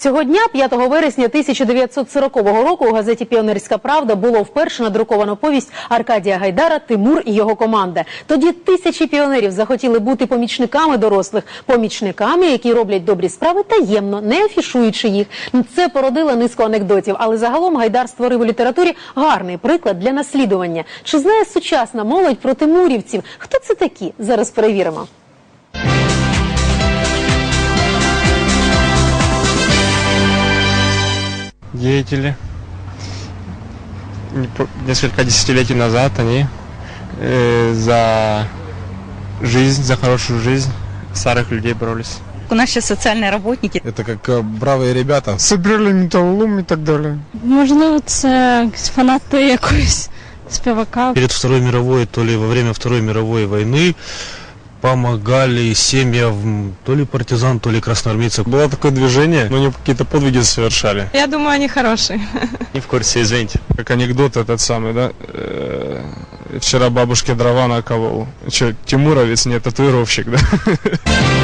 Цього дня, 5 вересня 1940 року, у газеті Піонерська правда було вперше надруковано повість Аркадія Гайдара Тимур і його команда. Тоді тисячі піонерів захотіли бути помічниками дорослих, помічниками, які роблять добрі справи таємно, не афішуючи їх. Це породило низку анекдотів, але загалом Гайдар створив у літературі гарний приклад для наслідування. Чи знає сучасна молодь про тимурівців? Хто це такі? Зараз перевіримо. деятели. Не по- Несколько десятилетий назад они э, за жизнь, за хорошую жизнь старых людей боролись. У нас ще соціальні роботники. Это как э, бравые ребята. Собирали металлолом и так далее. Можливо, це фанати якоїсь співака. перед Второй мировой, то ли во время Второй мировой войны помогали семьям то ли партизан, то ли красноармейцев. Было такое движение, но они какие-то подвиги совершали. Я думаю, вони хороші. Не в курсе, извините. Как анекдот этот самый, да? Э, Вчера бабушке дрова наколол. Че, Тимуровец, не татуировщик, да?